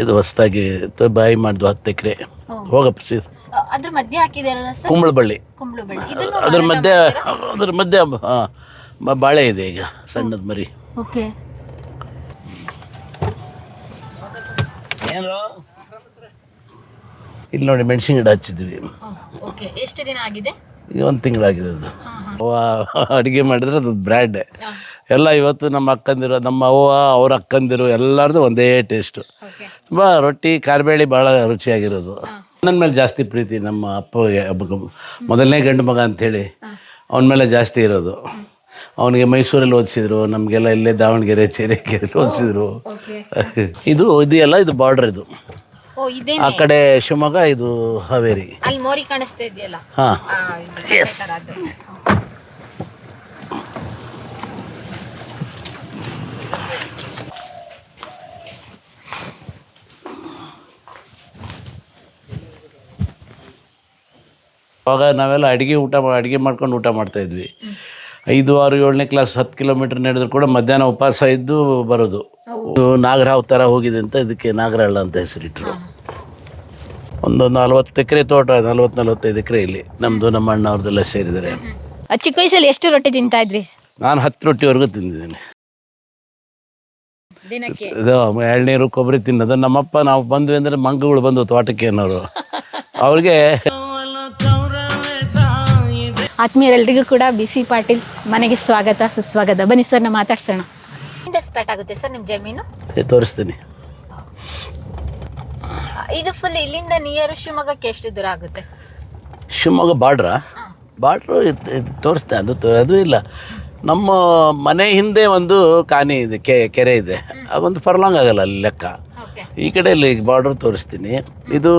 ಇದು ಹೊಸದಾಗಿ ಬಾಯಿ ಮಾಡಿದ್ವು ಹತ್ತು ಎಕರೆ. ಹೋಗಪ್ಪ ಸೀದ ಅದ್ರ ಮಧ್ಯೆ ಹಾಕಿದಾರಲ್ಲ ಸರ್? ಕುಂಬಳಬಳ್ಳಿ. ಕುಂಬಳು ಬಳ್ಳಿ ಇದನ್ನು ಅದ್ರ ಮಧ್ಯೆ ಅದ್ರ ಮಧ್ಯೆ ಬಾಳೆ ಇದೆ ಈಗ ಸಣ್ಣದ ಮರಿ. ಓಕೆ. ಏನು? ಇಲ್ಲಿ ನೋಡಿ ಮೆಣಸಿನ ಗಿಡ ಹಚ್ಚಿದ್ವಿ. ಓಕೆ. ಎಷ್ಟು ದಿನ ಆಗಿದೆ? ಈಗ ಒಂದು ತಿಂಗಳಾಗಿದೆ ಅದು. ಅಡುಗೆ ಮಾಡಿದ್ರೆ ಅದು ಬ್ರ್ಯಾಂಡ್. ಎಲ್ಲ ಇವತ್ತು ನಮ್ಮ ಅಕ್ಕಂದಿರು ನಮ್ಮ ಅವ್ವ ಅವ್ರ ಅಕ್ಕಂದಿರು ಎಲ್ಲರದು ಒಂದೇ ಟೇಸ್ಟು ತುಂಬ ರೊಟ್ಟಿ ಕಾರ್ಬೇಳಿ ಭಾಳ ರುಚಿಯಾಗಿರೋದು. ನನ್ನ ಮೇಲೆ ಜಾಸ್ತಿ ಪ್ರೀತಿ ನಮ್ಮ ಅಪ್ಪಗೆ ಮೊದಲನೇ ಗಂಡು ಮಗ ಅಂಥೇಳಿ. ಅವನ ಮೇಲೆ ಜಾಸ್ತಿ ಇರೋದು. ಅವನಿಗೆ ಮೈಸೂರಲ್ಲಿ ಓದಿಸಿದ್ರು ನಮಗೆಲ್ಲ ಇಲ್ಲೇ ದಾವಣಗೆರೆ ಚೇರಿಕೆರೆ ಓದಿಸಿದ್ರು. ಇದು ಇದೆಯಲ್ಲ ಇದು ಬಾರ್ಡ್ರ್ ಇದು. ಆ ಕಡೆ ಶಿವಮೊಗ್ಗ ಇದು ಹಾವೇರಿ. ಹಾಂ. ಅವಾಗ ನಾವೆಲ್ಲ ಅಡುಗೆ ಊಟ ಅಡುಗೆ ಮಾಡ್ಕೊಂಡು ಊಟ ಮಾಡ್ತಾ ಇದ್ವಿ. ಐದು ಆರು ಏಳನೇ ಕ್ಲಾಸ್ ಹತ್ತು ಕಿಲೋಮೀಟರ್ ನಡೆದ್ರು ಕೂಡ ಮಧ್ಯಾಹ್ನ ಉಪವಾಸ ಇದ್ದು ಬರೋದು. ನಾಗರಾವ್ ಥರ ಹೋಗಿದೆ ಅಂತ ಇದಕ್ಕೆ ನಾಗರಹಳ್ಳ ಅಂತ ಹೆಸರಿಟ್ರು ಒಂದು ನಲ್ವತ್ತು ಎಕರೆ ತೋಟ ನಲ್ವತ್ತು ನಲ್ವತ್ತೈದು ಎಕರೆ ಇಲ್ಲಿ. ನಮ್ಮದು ನಮ್ಮ ಅಣ್ಣ ಸೇರಿದರೆ ಚಿಕ್ಕ ವಯಸ್ಸಲ್ಲಿ ಎಷ್ಟು ರೊಟ್ಟಿ ತಿಂತಾ ಇದ್ರಿ? ನಾನು ಹತ್ತು ರೊಟ್ಟಿವರೆಗೂ ತಿಂದಿದ್ದೀನಿ. ಇದು ಎಳ್ನೀರು ಕೊಬ್ಬರಿ ತಿನ್ನೋದು. ನಮ್ಮಪ್ಪ ನಾವು ಬಂದ್ವಿ ಅಂದ್ರೆ ಮಂಗಗಳು ಬಂದು ತೋಟಕ್ಕೆ ಅನ್ನೋರು. ಅವ್ರಿಗೆ ಆತ್ಮೀಯರೆಲ್ಲರಿಗೂ ಕೂಡ ಬಿ ಸಿ ಪಾಟೀಲ್ ಮನೆಗೆ ಸ್ವಾಗತ ಸುಸ್ವಾಗತ. ಬನ್ನಿ ಸರ್ ನಾ ಮಾತಾಡ್ಸೋಣ. ಸ್ಟಾರ್ಟ್ ಆಗುತ್ತೆ ಸರ್ ನಿಮ್ಮ ಜಮೀನು? ತೋರಿಸ್ತೀನಿ. ಇದು ಫುಲ್ ಇಲ್ಲಿಂದ ನಿಯರ್ ಶಿವಮೊಗ್ಗಕ್ಕೆ ಎಷ್ಟು ದೂರ ಆಗುತ್ತೆ? ಶಿವಮೊಗ್ಗ ಬಾರ್ಡ್ರಾ? ಬಾರ್ಡ್ರು ಇದು ಇದು ತೋರಿಸ್ತೆ ಅದು ಅದು ಇಲ್ಲ. ನಮ್ಮ ಮನೆ ಹಿಂದೆ ಒಂದು ಕಾನಿ ಇದೆ ಕೆ ಕೆರೆ ಇದೆ. ಅದೊಂದು ಫರ್ಲಾಂಗ್ ಆಗಲ್ಲ ಅಲ್ಲಿ ಲೆಕ್ಕ. ಓಕೆ. ಈ ಕಡೆ ಇಲ್ಲಿ ಬಾರ್ಡ್ರ್ ತೋರಿಸ್ತೀನಿ. ಇದು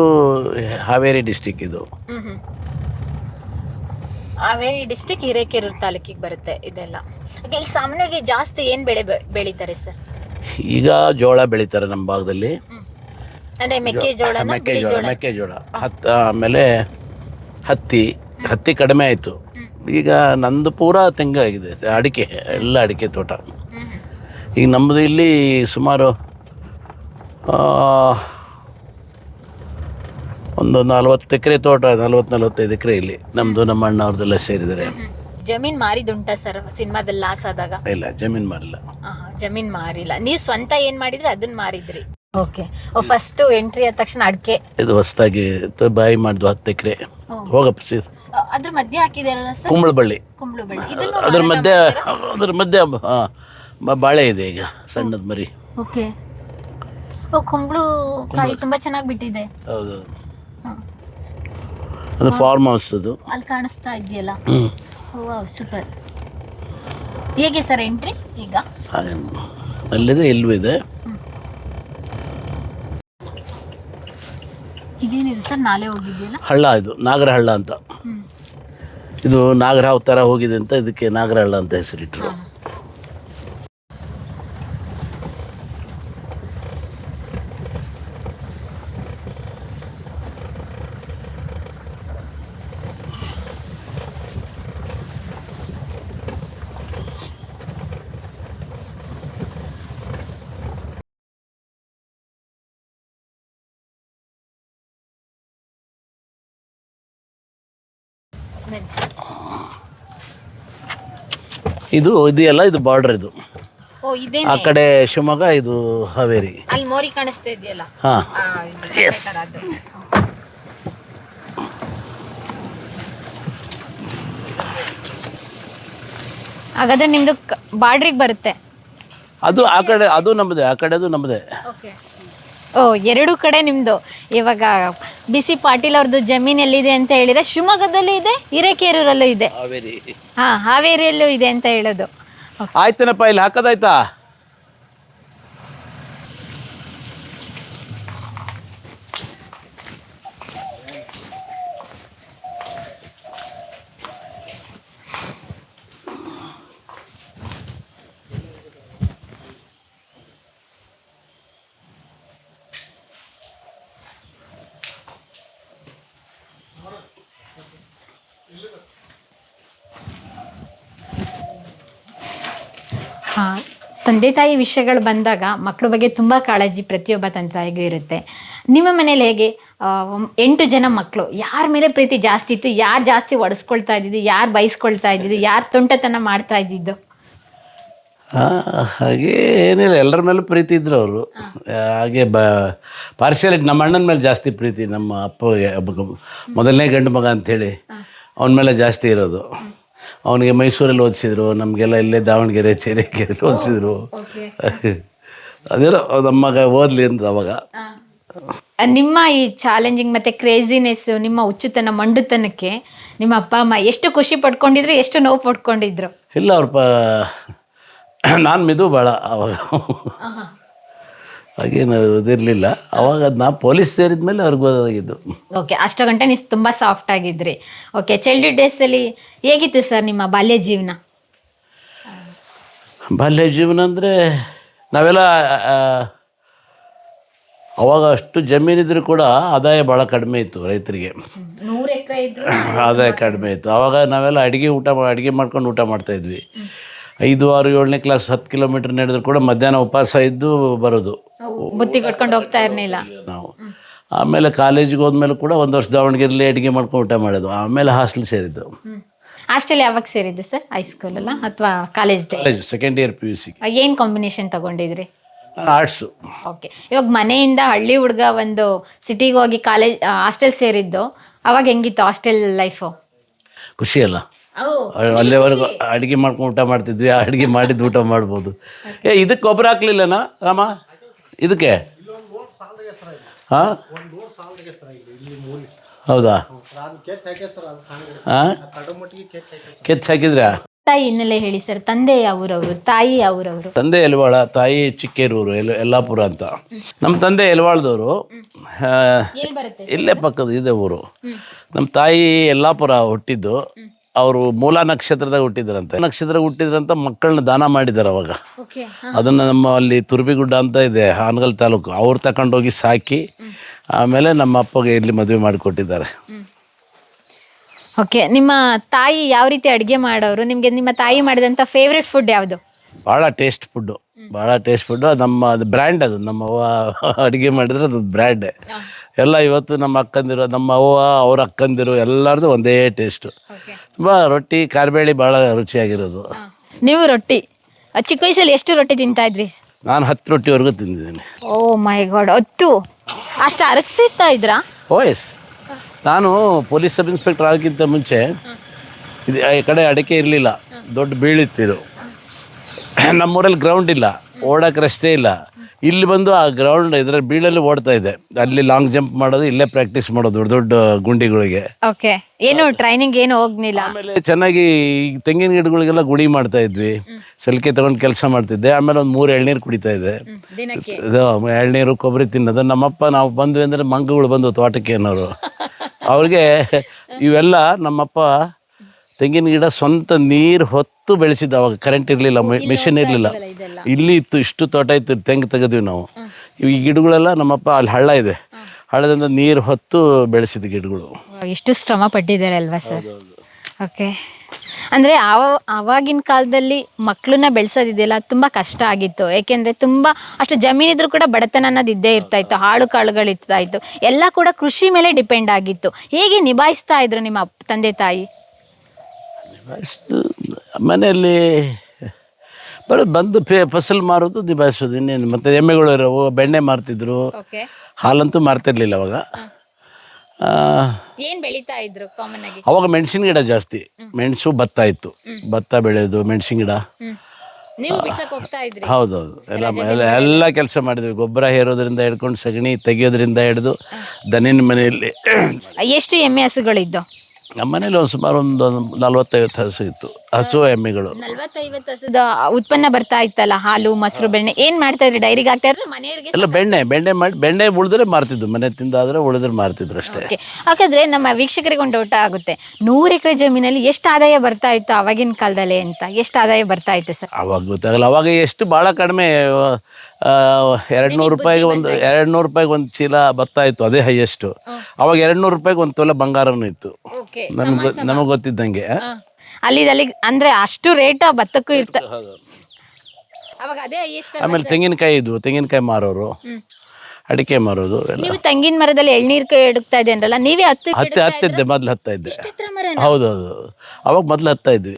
ಹಾವೇರಿ ಡಿಸ್ಟಿಕ್ ಇದು. ಹಾವೇರಿ ಡಿಸ್ಟಿಕ್ ಹಿರೇಕೆರೂರು ತಾಲೂಕಿಗೆ ಬರುತ್ತೆ ಇದೆಲ್ಲ. ಇಲ್ಲಿ ಸಾಮಾನ್ಯವಾಗಿ ಜಾಸ್ತಿ ಏನು ಬೆಳೆ ಬೆ- ಬೆಳೀತಾರೆ ಸರ್ ಈಗ ಜೋಳ ಬೆಳೀತಾರೆ ನಮ್ಮ ಭಾಗದಲ್ಲಿ. ಅಂದ್ರೆ ಮೆಕ್ಕೆಜೋಳ ಮೆಕ್ಕೆಜೋಳ ಮೆಕ್ಕೆಜೋಳ ಹತ್ತು ಆಮೇಲೆ ಹತ್ತಿ ಹತ್ತಿ ಕಡಿಮೆ ಆಯಿತು. ಈಗ ನಂದು ಪೂರಾ ತೆಂಗಾಗಿದೆ ಅಡಿಕೆ ಎಲ್ಲ ಅಡಿಕೆ ತೋಟ. ಈಗ ನಮ್ಮದು ಇಲ್ಲಿ ಸುಮಾರು ಆ, ಒಂದು ನಲ್ವತ್ತು ಎಕರೆ ತೋಟ ನಲ್ವತ್ತು ನಲ್ವತ್ತೈದು ಎಕರೆ ಇಲ್ಲಿ. ನಮ್ಮದು ನಮ್ಮ ಅಣ್ಣ ಸೇರಿದರೆ ಜಮೀನ್ ಮಾರಿದುಂಟಾ ಸರ್ ಸಿನಿಮಾದಲ್ಲಿ ಲಾಸ್ ಆದಾಗ? ಇಲ್ಲ ಜಮೀನು ಮಾರಿಲ್ಲ. ಆಹಾ, ಜಮೀನ್ ಮಾರಿಲ್ಲ. ನೀವ್ ಸ್ವಂತ ಏನ್ ಮಾಡಿದ್ರಿ? ಅದನ್ನ ಮಾರಿದ್ರಿ. ಓಕೆ ಫಸ್ಟ್ ಎಂಟ್ರಿ ಆದ ತಕ್ಷಣ ಅಡಿಕೆ. ಇದು ಹೊಸದಾಗಿ ಬಾಯಿ ಮಾಡಿದ್ವು ಹತ್ತು ಎಕರೆ. ಹೋಗಪ್ಪ ಸೀದ ಅದ್ರ ಮಧ್ಯೆ ಹಾಕಿದಾರಲ್ಲ ಸರ್? ಕುಂಬಳಬಳ್ಳಿ. ಕುಂಬಳು ಬಳ್ಳಿ ಇದನ್ನು ಅದ್ರ ಮಧ್ಯೆ ಅದ್ರ ಮಧ್ಯೆ ಹಾಂ ಬಾಳೆ ಇದೆ ಈಗ ಸಣ್ಣದ ಮರಿ. ಓಕೆ ಓ ಕುಂಬಳು ಕಾಯಿ ತುಂಬಾ ಚೆನ್ನಾಗಿ ಬಿಟ್ಟಿದೆ. ಹೌದು ಅದು ಫಾರ್ಮ್ ಹೌಸ್ ಅದು. ಅಲ್ಲಿ ಕಾಣಿಸ್ತಾ ಇದೆಯಲ್ಲ? ಹ್ಞೂ ವಾವ್ ಸೂಪರ್. ಹೇಗೆ ಸರ್ ಎಂಟ್ರಿ ಈಗ? ಹಾಗೆ ಅಲ್ಲಿದೆ ಇಲ್ಲೂ ಇದೆ. ಇದೇನಿದೆ ಸರ್ ನಾಳೆ ಹೋಗಿದೆಯಲ್ಲ? ಹಳ್ಳ ಇದು ನಾಗರಹಳ್ಳ ಅಂತ. ಇದು ನಾಗರ ಥರ ಹೋಗಿದೆ ಅಂತ ಇದಕ್ಕೆ ನಾಗರಹಳ್ಳ ಅಂತ ಹೆಸರಿಟ್ರು. ಇದು ಇದೆಯಲ್ಲ ಇದು ಬಾರ್ಡರ್ ಇದು. ಆ ಕಡೆ ಶಿವಮೊಗ್ಗ ಇದು ಹಾವೇರಿ. ಅಲ್ಲಿ ಮೋರಿ ಕಾಣಿಸ್ತಾ ಇದೆಯಲ್ಲ? ಹಾಂ. ಥರ ಹಾಗಾದ್ರೆ ನಿಮ್ದು ಬಾರ್ಡ್ರಿಗೆ ಬರುತ್ತೆ. ಅದು ಆ ಕಡೆ ಅದು ನಮ್ಮದೇ ಆ ಕಡೆ ಅದು ನಮ್ಮದೇ ಓ ಎರಡು ಕಡೆ ನಿಮ್ದು. ಇವಾಗ ಬಿ ಸಿ ಪಾಟೀಲ್ ಅವ್ರದ್ದು ಜಮೀನ್ ಎಲ್ಲಿದೆ ಅಂತ ಹೇಳಿದ್ರೆ ಶಿವಮೊಗ್ಗದಲ್ಲೂ ಇದೆ ಹಿರೇಕೇರೂರಲ್ಲೂ ಇದೆ. ಹಾವೇರಿ. ಹಾ ಹಾವೇರಿಯಲ್ಲೂ ಇದೆ ಅಂತ ಹೇಳೋದು. ಆಯ್ತೇನಪ್ಪ ಇಲ್ಲಿ ಹಾಕೋದಾಯ್ತಾ? ತಂದೆ ತಾಯಿ ವಿಷಯಗಳು ಬಂದಾಗ ಮಕ್ಕಳ ಬಗ್ಗೆ ತುಂಬ ಕಾಳಜಿ ಪ್ರತಿಯೊಬ್ಬ ತಂದೆ ತಾಯಿಗೂ ಇರುತ್ತೆ. ನಿಮ್ಮ ಮನೇಲಿ ಹೇಗೆ? ಎಂಟು ಜನ ಮಕ್ಕಳು ಯಾರ ಮೇಲೆ ಪ್ರೀತಿ ಜಾಸ್ತಿ ಇತ್ತು? ಯಾರು ಜಾಸ್ತಿ ಒಡಿಸ್ಕೊಳ್ತಾ ಇದ್ದಿದ್ದು? ಯಾರು ಬೈಸ್ಕೊಳ್ತಾ ಇದ್ದಿದ್ದು? ಯಾರು ತುಂಟತನ ಮಾಡ್ತಾ ಇದ್ದಿದ್ದು? ಹಾಗೆ ಏನಿಲ್ಲ ಎಲ್ಲರ ಮೇಲೂ ಪ್ರೀತಿ ಇದ್ರು ಅವರು. ಹಾಗೆ ಬ ಪಾರ್ಶಿಯಾಲಿಟಿ ನಮ್ಮ ಅಣ್ಣನ ಮೇಲೆ ಜಾಸ್ತಿ ಪ್ರೀತಿ ನಮ್ಮ ಅಪ್ಪಗೆ ಮೊದಲನೇ ಗಂಡು ಮಗ ಅಂಥೇಳಿ. ಅವನ ಮೇಲೆ ಜಾಸ್ತಿ ಇರೋದು. ಅವನಿಗೆ ಮೈಸೂರಲ್ಲಿ ಓದಿಸಿದ್ರು ನಮಗೆಲ್ಲ ಇಲ್ಲೇ ದಾವಣಗೆರೆ ಚೇರಿಕೆರೆ ಓದಿಸಿದ್ರು. ಅದೇನೋ ನಮ್ಮ ಮಗ ಓದಲಿ ಅಂತ ಅವಾಗ. ನಿಮ್ಮ ಈ ಚಾಲೆಂಜಿಂಗ್ ಮತ್ತೆ ಕ್ರೇಜಿನೆಸ್ ನಿಮ್ಮ ಹುಚ್ಚುತನ ಮಂಡುತನಕ್ಕೆ ನಿಮ್ಮ ಅಪ್ಪ ಅಮ್ಮ ಎಷ್ಟು ಖುಷಿ ಪಡ್ಕೊಂಡಿದ್ರು ಎಷ್ಟು ನೋವು ಪಡ್ಕೊಂಡಿದ್ರು? ಇಲ್ಲ ಅವ್ರಪ್ಪ ನಾನು ಮಿದು ಭಾಳ ಅವಾಗ. ಹಾಗೇನು ಇದಿರಲಿಲ್ಲ. ಅವಾಗ ಅದು ನಾ ಪೊಲೀಸ್ ಸೇರಿದ ಮೇಲೆ ಅವ್ರಿಗೆ ಗೊತ್ತಾಗಿದ್ದು. ಓಕೆ ಅಷ್ಟು ಗಂಟೆ ನೀವು ತುಂಬ ಸಾಫ್ಟ್ ಆಗಿದ್ರಿ. ಓಕೆ ಚೈಲ್ಡ್ಹುಡ್ ಡೇಸಲ್ಲಿ ಹೇಗಿತ್ತು ಸರ್ ನಿಮ್ಮ ಬಾಲ್ಯ ಜೀವನ? ಬಾಲ್ಯ ಜೀವನ ಅಂದರೆ ನಾವೆಲ್ಲ ಅವಾಗ ಅಷ್ಟು ಜಮೀನಿದ್ರು ಕೂಡ ಆದಾಯ ಭಾಳ ಕಡಿಮೆ ಇತ್ತು ರೈತರಿಗೆ. ಆದಾಯ ಕಡಿಮೆ ಇತ್ತು. ಅವಾಗ ನಾವೆಲ್ಲ ಅಡುಗೆ ಊಟ ಅಡುಗೆ ಮಾಡ್ಕೊಂಡು ಊಟ ಮಾಡ್ತಾಯಿದ್ವಿ ಐದು ಆರು ಏಳನೇ ಕ್ಲಾಸ್ ಹತ್ತು ಕಿಲೋಮೀಟರ್ ನಡೆದ್ರು ಕೂಡ ಮಧ್ಯಾಹ್ನ ಉಪವಾಸ ಇದ್ದು ಬರೋದು. ಬುತ್ತಿ ಕಟ್ಕೊಂಡು ಹೋಗ್ತಾ ಇರಲಿಲ್ಲ. ನಾವು. ಆಮೇಲೆ ಕಾಲೇಜಿಗೆ ಹೋದ್ಮೇಲೆ ಕೂಡ ಒಂದು ವರ್ಷ ದಾವಣಗೆರೆಲಿ ಅಡುಗೆ ಮಾಡ್ಕೊಂಡು ಊಟ ಮಾಡೋದು. ಆಮೇಲೆ ಹಾಸ್ಟೆಲ್ ಸೇರಿದ್ದು. ಹಾಸ್ಟೆಲ್ ಯಾವಾಗ ಸೇರಿದ್ದು ಸರ್ ಹೈಸ್ಕೂಲ್ ಅಲ್ಲ ಅಥವಾ college college second year P U C ಏನು ಕಾಂಬಿನೇಷನ್ ತಗೊಂಡಿದ್ರಿ? ಆರ್ಟ್ಸು ಓಕೆ ಇವಾಗ ಮನೆಯಿಂದ ಹಳ್ಳಿ ಹುಡುಗ ಒಂದು ಸಿಟಿಗೆ ಹೋಗಿ ಕಾಲೇಜ್ ಹಾಸ್ಟೆಲ್ ಸೇರಿದ್ದು. ಅವಾಗ ಹೆಂಗಿತ್ತು ಹಾಸ್ಟೆಲ್ ಲೈಫು ಖುಷಿ ಅಲ್ಲ. ಅಲ್ಲಿವರೆಗೂ ಅಡುಗೆ ಮಾಡ್ಕೊಂಡು ಊಟ ಮಾಡ್ತಿದ್ವಿ ಅಡುಗೆ ಮಾಡಿದ್ದು ಊಟ ಮಾಡ್ಬೋದು. ಏ ಇದಕ್ಕೆ ಗೊಬ್ಬರ ಹಾಕ್ಲಿಲ್ಲನಾ ರಾಮ? ಇದಕ್ಕೆ? ಹಾಂ? ಹೌದಾ? ಹಾಂ? ಕೆಚ್ಚ ಹಾಕಿದ್ರಾ? ತಾಯಿ ಹಿನ್ನೆಲೆ ಹೇಳಿ ಸರ್ ತಂದೆ ಯಾವೂರವರು ತಾಯಿ ಯಾವೂರವರು? ತಂದೆ ಎಲ್ವಾಳ ತಾಯಿ ಚಿಕ್ಕೇರೂರು ಎಲ್ ಯಲ್ಲಾಪುರ ಅಂತ. ನಮ್ಮ ತಂದೆ ಎಲ್ವಾಳದವರು ಇಲ್ಲೇ ಪಕ್ಕದ ಇದೆ ಊರು. ನಮ್ಮ ತಾಯಿ ಯಲ್ಲಾಪುರ ಹುಟ್ಟಿದ್ದು. ಅವರು ಮೂಲ ನಕ್ಷತ್ರದಾಗ ಹುಟ್ಟಿದ್ರಂತೆ. ನಕ್ಷತ್ರ ಹುಟ್ಟಿದ್ರಂತ ಮಕ್ಕಳನ್ನ ದಾನ ಮಾಡಿದ್ದಾರೆ ಅವಾಗ. ಅದನ್ನ ನಮ್ಮ ಅಲ್ಲಿ ತುರ್ಬಿಗುಡ್ಡ ಅಂತ ಇದೆ ಹಾನಗಲ್ ತಾಲೂಕು. ಅವ್ರು ತಕೊಂಡೋಗಿ ಸಾಕಿ ಆಮೇಲೆ ನಮ್ಮ ಅಪ್ಪಗೆ ಇಲ್ಲಿ ಮದುವೆ ಮಾಡಿಕೊಟ್ಟಿದ್ದಾರೆ. ಓಕೆ ನಿಮ್ಮ ತಾಯಿ ಯಾವ ರೀತಿ ಅಡುಗೆ ಮಾಡೋರು? ನಿಮಗೆ ನಿಮ್ಮ ತಾಯಿ ಮಾಡಿದಂಥ ಫೇವ್ರೆಟ್ ಫುಡ್ ಯಾವುದು? ಭಾಳ ಟೇಸ್ಟ್ ಫುಡ್ಡು ಭಾಳ ಟೇಸ್ಟ್ ಫುಡ್ಡು ಅದು ನಮ್ಮ ಅದು ಬ್ರ್ಯಾಂಡ್ ಅದು. ನಮ್ಮ ಅಡುಗೆ ಮಾಡಿದ್ರೆ ಅದು ಬ್ರ್ಯಾಂಡೇ ಎಲ್ಲ ಇವತ್ತು ನಮ್ಮ ಅಕ್ಕಂದಿರು ನಮ್ಮ ಅವ್ವ ಅವ್ರ ಅಕ್ಕಂದಿರು ಎಲ್ಲರದು ಒಂದೇ ಟೇಸ್ಟು ತುಂಬ ರೊಟ್ಟಿ ಕಾರ್ಬೇಳಿ ಭಾಳ ರುಚಿಯಾಗಿರೋದು. ನೀವು ರೊಟ್ಟಿ ಅಹ್, ಚಿಕ್ಕ ವಯಸ್ಸಲ್ಲಿ ಎಷ್ಟು ರೊಟ್ಟಿ ತಿಂತಾ ಇದ್ರಿ? ನಾನು ಹತ್ತು ರೊಟ್ಟಿವರೆಗೂ ತಿಂದಿದ್ದೀನಿ. ಓ ಮೈ ಗಾಡ್ ಹತ್ತು? ಅಷ್ಟು ಅರಗಿಸ್ತಾ ಇದ್ರಾ? ಓ ಎಸ್ ನಾನು ಪೊಲೀಸ್ ಸಬ್ ಇನ್ಸ್ಪೆಕ್ಟರ್ ಆಗೋಕ್ಕಿಂತ ಮುಂಚೆ ಇದು ಈ ಕಡೆ ಅಡಿಕೆ ಇರಲಿಲ್ಲ ದೊಡ್ಡ ಬೀಳಿತ್ತಿದು ನಮ್ಮೂರಲ್ಲಿ ಗ್ರೌಂಡ್ ಇಲ್ಲ ಓಡಕ್ಕೆ ರಸ್ತೆ ಇಲ್ಲ. ಇಲ್ಲಿ ಬಂದು ಆ ಗ್ರೌಂಡ್ ಇದರ ಬೀಳಲ್ಲಿ ಓಡ್ತಾ ಇದೆ. ಅಲ್ಲಿ ಲಾಂಗ್ ಜಂಪ್ ಮಾಡೋದು ಇಲ್ಲೇ ಪ್ರಾಕ್ಟೀಸ್ ಮಾಡೋದು ದೊಡ್ಡ ದೊಡ್ಡ ಗುಂಡಿಗಳಿಗೆ. ಓಕೆ ಏನು ಟ್ರೈನಿಂಗ್ ಏನು ಹೋಗ್ಲಿಲ್ಲ ಆಮೇಲೆ ಚೆನ್ನಾಗಿ ಈ ತೆಂಗಿನ ಗಿಡಗಳಿಗೆಲ್ಲ ಗುಡಿ ಮಾಡ್ತಾ ಇದ್ವಿ. ಸಲಿಕೆ ತಗೊಂಡು ಕೆಲಸ ಮಾಡ್ತಿದ್ದೆ. ಆಮೇಲೆ ಒಂದು ಮೂರು ಎಳ್ನೀರು ಕುಡಿತಾ ಇದೆ. ದಿನಕ್ಕೆ? ಇದು ಎಳ್ನೀರು ಕೊಬ್ಬರಿ ತಿನ್ನೋದು. ನಮ್ಮಪ್ಪ ನಾವು ಬಂದ್ವಿ ಅಂದರೆ ಮಂಗಗಳು ಬಂದು ತೋಟಕ್ಕೆ ಅನ್ನೋರು. ಅವ್ರಿಗೆ ಇವೆಲ್ಲ ನಮ್ಮಪ್ಪ ತೆಂಗಿನ ಗಿಡ ಸ್ವಂತ ನೀರು ಹೊತ್ತು ಬೆಳೆಸಿದ್ದು ಅವಾಗ ಕರೆಂಟ್ ಇರಲಿಲ್ಲ ಮಿಷಿನ್ ಇರಲಿಲ್ಲ. ಇಲ್ಲಿ ಇತ್ತು ಇಷ್ಟು ತೋಟ ಇತ್ತು ತೆಂಗು ತೆಗೆದ್ವಿ ನಾವು. ಈ ಗಿಡಗಳೆಲ್ಲ ನಮ್ಮಪ್ಪ ಅಲ್ಲಿ ಹಳ್ಳ ಇದೆ. ಹಳ್ಳದಿಂದ ನೀರು ಹೊತ್ತು ಬೆಳೆಸಿದ ಗಿಡಗಳು. ಎಷ್ಟು ಶ್ರಮ ಪಟ್ಟಿದ್ದಾರೆ ಅಲ್ವಾ ಸರ್ ಓಕೆ. ಅಂದರೆ ಅವ ಆವಾಗಿನ ಕಾಲದಲ್ಲಿ ಮಕ್ಕಳನ್ನ ಬೆಳೆಸೋದಿದೆಯಲ್ಲ ತುಂಬ ಕಷ್ಟ ಆಗಿತ್ತು. ಏಕೆಂದರೆ ತುಂಬ ಅಷ್ಟು ಜಮೀನಿದ್ರು ಕೂಡ ಬಡತನ ಅನ್ನೋದು ಇದ್ದೇ ಇರ್ತಾ ಇತ್ತು ಹಾಳು ಕಾಳುಗಳು ಇರ್ತಾ ಇತ್ತು ಎಲ್ಲ ಕೂಡ ಕೃಷಿ ಮೇಲೆ ಡಿಪೆಂಡ್ ಆಗಿತ್ತು. ಹೇಗೆ ನಿಭಾಯಿಸ್ತಾ ಇದ್ರು ನಿಮ್ಮ ಅಪ್ಪ ತಂದೆ ತಾಯಿ? ಅಷ್ಟು ಮನೆಯಲ್ಲಿ ಬರೋ ಬಂದು ಫೇ ಫಸಲು ಮಾರೋದು ನಿಭಾಯಿಸೋದು ಇನ್ನೇನು. ಮತ್ತು ಎಮ್ಮೆಗಳು ಇರೋವು ಬೆಣ್ಣೆ ಮಾರ್ತಿದ್ರು. ಹಾಲಂತೂ ಮಾರ್ತಿರ್ಲಿಲ್ಲ ಅವಾಗ. ಏನು ಬೆಳೀತಾ ಇದ್ರು ಕಾಮನ್ ಆಗಿ? ಅವಾಗ ಮೆಣಸಿನ ಗಿಡ ಜಾಸ್ತಿ. ಮೆಣಸು ಭತ್ತ ಇತ್ತು. ಭತ್ತ ಬೆಳೆಯೋದು ಮೆಣಸಿನ ಗಿಡ. ನೀವು ಬಿಡ್ಸಕ್ ಹೋಗ್ತಾ ಇದ್ರಿ? ಹೌದೌದು. ಎಲ್ಲ ಎಲ್ಲ ಎಲ್ಲ ಕೆಲಸ ಮಾಡಿದ್ವಿ. ಗೊಬ್ಬರ ಹೇರೋದ್ರಿಂದ ಹಿಡ್ಕೊಂಡು ಸಗಣಿ ತೆಗೆಯೋದ್ರಿಂದ ಹಿಡಿದು ದನಿನ ಮನೆಯಲ್ಲಿ ಎಷ್ಟು ಎಮ್ಮೆ ಹಸುಗಳಿದ್ದು? ನಮ್ಮ ಮನೇಲಿ ಒಂದು ಸುಮಾರು ಒಂದು ನಲ್ವತ್ತೈವತ್ತು ಹಸು ಇತ್ತು. ಹಸು ಎಮ್ಮೆಗಳು. ನಲ್ವತ್ತೈವತ್ತು ಹಸುದ ಉತ್ಪನ್ನ ಬರ್ತಾ ಇತ್ತಲ್ಲ ಹಾಲು ಮೊಸರು ಬೆಣ್ಣೆ ಏನ್ ಮಾಡ್ತಾ ಇದ್ರಿ? ಡೈರಿಗೆ ಹಾಕ್ತಾ ಇದ್ರೆ ಮನೆಯವರಿಗೆ ಎಲ್ಲ ಬೆಣ್ಣೆ ಬೆಣ್ಣೆ ಮಾಡಿ ಬೆಣ್ಣೆ ಉಳಿದ್ರೆ ಮಾರ್ತಿದ್ದು ಮನೆ ತಿಂದಾದ್ರೆ ಉಳಿದ್ರೆ ಮಾರ್ತಿದ್ರು ಅಷ್ಟೇ. ಓಕೆ ಹಾಗಾದ್ರೆ ನಮ್ಮ ವೀಕ್ಷಕರಿಗೆ ಒಂದು ಡೌಟ್ ಆಗುತ್ತೆ. ನೂರು ಎಕರೆ ಜಮೀನಲ್ಲಿ ಎಷ್ಟು ಆದಾಯ ಬರ್ತಾ ಇತ್ತು ಅವಾಗಿನ ಕಾಲದಲ್ಲಿ ಅಂತ? ಎಷ್ಟು ಆದಾಯ ಬರ್ತಾ ಇತ್ತು ಸರ್? ಅವಾಗ ಗೊತ್ತಾಗಲ್ಲ ಅವಾಗ ಎಷ್ಟು ಭಾಳ ಕಡಿಮೆ ಎರಡು ನೂರು ರೂಪಾಯಿಗೆ ಒಂದು ಎರಡು ನೂರು ರೂಪಾಯಿಗೆ ಒಂದು ಚೀಲ ಭತ್ತ ಇತ್ತು ಅದೇ ಹೈಯೆಸ್ಟು ಅವಾಗ ಎರಡು ನೂರು ರೂಪಾಯಿಗೆ ಒಂದು ತೊಲೆ ಬಂಗಾರನೂ ಇತ್ತು. ಓಕೆ ನಮ್ಗೆ ನಮಗೆ ಗೊತ್ತಿದ್ದಂಗೆ ಅಲ್ಲಿ ಅಲ್ಲಿ ಅಂದ್ರೆ ಅಷ್ಟು ರೇಟ್ ಭತ್ತಕ್ಕೂ ಇರ್ತ ಅವಾಗ ಅದೇ ಇಷ್ಟ ಆಮೇಲೆ ತೆಂಗಿನಕಾಯಿ ಇದ್ವು ತೆಂಗಿನಕಾಯಿ ಮಾರೋರು. ಅಡಿಕೆ ಮಾರೋದು ಎಲ್ಲ. ನೀವು ತೆಂಗಿನ ಮರದಲ್ಲಿ ಎಳ್ನೀರ್ ಎಡುಕ್ತಾ ಇದೆ ಅಂದ್ರಲ್ಲ ನೀವೇ ಹತ್ತು ಹತ್ತಿ ಹತ್ತಿದ್ದೆ ಮೊದ್ಲು ಹತ್ತಾ ಇದ್ದೆ. ಹೌದೌದು ಅವಾಗ ಮೊದ್ಲು ಹತ್ತಾ ಇದ್ವಿ.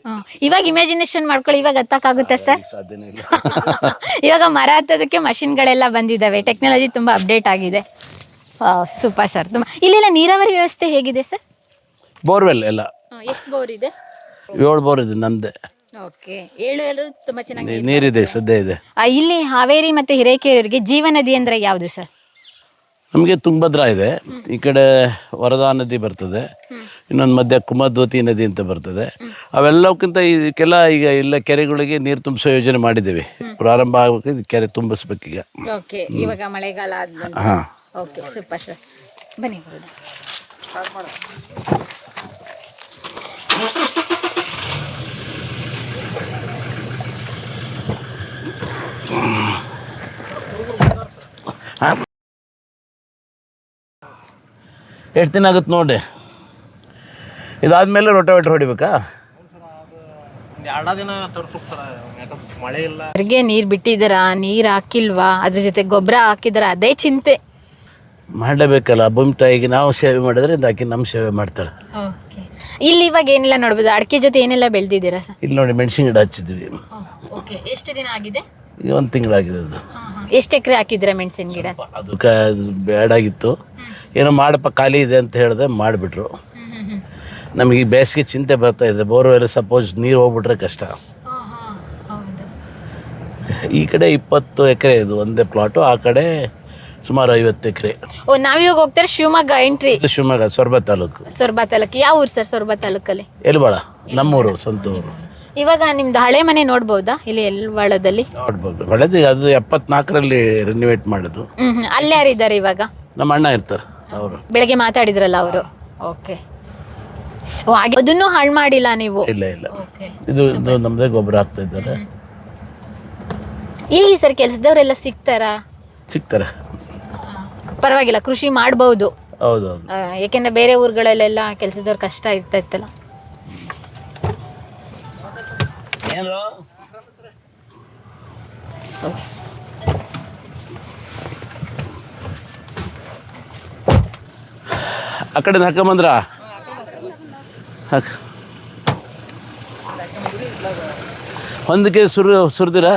ಇವಾಗ ಇಮ್ಯಾಜಿನೇಷನ್ ಮಾಡ್ಕೊಳ್ಳಿ ಇವಾಗ ಹತ್ತಕ್ಕಾಗುತ್ತೆ ಸರ್? ಸಾಧ್ಯನೇ ಇಲ್ಲ. ಇವಾಗ ಮರ ಹತ್ತೋದಕ್ಕೆ ಮಷಿನ್ಗಳೆಲ್ಲ ಬಂದಿದ್ದಾವೆ ಟೆಕ್ನಾಲಜಿ ತುಂಬಾ ಅಪ್ಡೇಟ್ ಆಗಿದೆ. ಸೂಪರ್ ಸರ್ ತುಂಬಾ ಇಲ್ಲೆಲ್ಲ ನೀರಾವರಿ ವ್ಯವಸ್ಥೆ ಹೇಗಿದೆ ಸರ್? ಬೋರ್ವೆಲ್ ಎಲ್ಲ. ಎಷ್ಟು ಬೋರ್ ಇದೆ? ಏಳು ಬೋರ್ ಇದೆ ನಮ್ದೆ ಓಕೆ ಏಳು ಎಲ್ಲರೂ ತುಂಬಾ ಚೆನ್ನಾಗಿ ನೀರಿದೆ ಶುದ್ಧ ಇದೆ. ಆ, ಇಲ್ಲಿ ಹಾವೇರಿ ಮತ್ತು ಜೀವ ಜೀವನದಿ ಅಂದ್ರೆ ಯಾವುದು ಸರ್? ನಮಗೆ ತುಂಗಭದ್ರಾ ಇದೆ. ಈ ಕಡೆ ವರದಾ ನದಿ ಬರ್ತದೆ. ಇನ್ನೊಂದು ಮಧ್ಯ ಕುಮದ್ವತಿ ನದಿ ಅಂತ ಬರ್ತದೆ. ಅವೆಲ್ಲಕ್ಕಿಂತ ಇದಕ್ಕೆಲ್ಲ ಈಗ ಇಲ್ಲ ಕೆರೆಗಳಿಗೆ ನೀರು ತುಂಬಿಸೋ ಯೋಜನೆ ಮಾಡಿದ್ದೀವಿ. ಪ್ರಾರಂಭ ಆಗಬೇಕು ಇದು ಕೆರೆ ತುಂಬಿಸ್ಬೇಕೀಗ ಓಕೆ ಇವಾಗ ಮಳೆಗಾಲ ಆದ ಹಾಂ. Okay super sir. ಬನ್ನಿ. ಎಷ್ಟು ದಿನ ಆಗುತ್ತೆ ನೋಡಿ? ಇದಾದ್ಮೇಲೆ ರೋಟೋವೇಟ್ರ್ ಹೊಡಿಬೇಕಾ? ಮಳೆ ನೀರು ಬಿಟ್ಟಿದ್ದೀರಾ? ನೀರು ಹಾಕಿಲ್ವಾ? ಅದ್ರ ಜೊತೆ ಗೊಬ್ಬರ ಹಾಕಿದಾರ ಅದೇ ಚಿಂತೆ. ಮಾಡಲೇಬೇಕಲ್ಲ ಭೂಮಿ ತಾಯಿಗೆ ನಾವು ಸೇವೆ ಮಾಡಿದ್ರೆ ಇದಾಕಿ ನಮ್ಮ ಸೇವೆ ಮಾಡ್ತಾರೆ ಓಕೆ. ಇಲ್ಲಿ ಇವಾಗ ಏನೆಲ್ಲ ನೋಡ್ಬೋದು? ಅಡಿಕೆ ಜೊತೆ ಏನೆಲ್ಲ ಬೆಳೆದಿದ್ದೀರಾ ಸರ್? ಇಲ್ಲಿ ನೋಡಿ ಮೆಣಸಿನ ಗಿಡ ಹಚ್ಚಿದ್ವಿ ಓಕೆ. ಎಷ್ಟು ದಿನ ಆಗಿದೆ? ಈಗ ಒಂದು ತಿಂಗಳಾಗಿದೆ ಅದು. ಎಷ್ಟು ಎಕರೆ ಹಾಕಿದ್ದೀರಾ ಮೆಣಸಿನ ಗಿಡ? ಅದಕ್ಕೆ ಅದು ಬೇಡಾಗಿತ್ತು ಏನೋ ಮಾಡಪ್ಪ ಖಾಲಿ ಇದೆ ಅಂತ ಹೇಳಿದೆ ಮಾಡಿಬಿಟ್ರು. ನಮಗೆ ಈ ಬೇಸಿಗೆ ಚಿಂತೆ ಬರ್ತಾ ಇದೆ. ಬೋರ್ವೆಲ್ ಸಪೋಸ್ ನೀರು ಹೋಗ್ಬಿಟ್ರೆ ಕಷ್ಟ. ಈ ಕಡೆ ಇಪ್ಪತ್ತು ಎಕರೆ ಇದು ಒಂದೇ ಪ್ಲಾಟು ಆ ಕಡೆ ಸುಮಾರು ಐವತ್ತು ಎಕರೆ. ಓ ನಾವಿವಾಗ ಹೋಗ್ತಾರೆ ಶಿವಮೊಗ್ಗ ಎಂಟ್ರಿ. ಶಿವಮೊಗ್ಗ ಸೊರಬ ತಾಲೂಕು. ಸೊರಬ ತಾಲೂಕು. ಯಾವ ಊರು ಸರ್ ಸೊರಬ ತಾಲೂಕಲ್ಲಿ? ಎಲ್ಬಾಳ ನಮ್ಮೂರು ಸ್ವಂತ ಊರು. ಇವಾಗ ನಿಮ್ದು ಹಳೆ ಮನೆ ನೋಡ್ಬೋದಾ? ಇಲ್ಲಿ ಎಲ್ವಾಳದಲ್ಲಿ ನೋಡ್ಬೋದು. ಹಳದಿ ಅದು ಎಪ್ಪತ್ನಾಲ್ಕರಲ್ಲಿ ರಿನೋವೇಟ್ ಮಾಡೋದು ಹ್ಮ್ ಹ್ಮ್. ಅಲ್ಲಿ ಯಾರಿದ್ದಾರೆ ಇವಾಗ? ನಮ್ಮ ಅಣ್ಣ ಇರ್ತಾರೆ. ಅವರು ಬೆಳಗ್ಗೆ ಮಾತಾಡಿದ್ರಲ್ಲ ಅವರು? ಓಕೆ ಓ ಹಾಗೆ ಅದನ್ನು ಹಾಳು ಮಾಡಿಲ್ಲ ನೀವು? ಇಲ್ಲ ಇಲ್ಲ. ಓಕೆ ಇದು ನಮ್ದೇ ನಮ್ಮದೇ ಗೊಬ್ಬರ ಹಾಕ್ತಾ ಇದ್ದಾರೆ. ಹೇಗೆ ಸರ್ ಕೆಲಸದವರೆಲ್ಲ ಸಿಗ್ತಾರಾ? ಸಿಗ್ತಾರೆ. ಪರವಾಗಿಲ್ಲ ಕೃಷಿ ಮಾಡ್ಬೋದು. ಹೌದು ಯಾಕೆಂದ್ರೆ ಬೇರೆ ಊರುಗಳಲ್ಲೆಲ್ಲ ಕೆಲಸದವ್ರ ಕಷ್ಟ ಇರ್ತಾ ಇತ್ತಲ್ಲ. ಏನು ಓಕೆ ಆ ಕಡೆ ಹಾಕೊಂಬಂದ್ರ? ಹಾಕ. ಒಂದಕ್ಕೆ ಸುರು ಸುರಿದಿರಾ?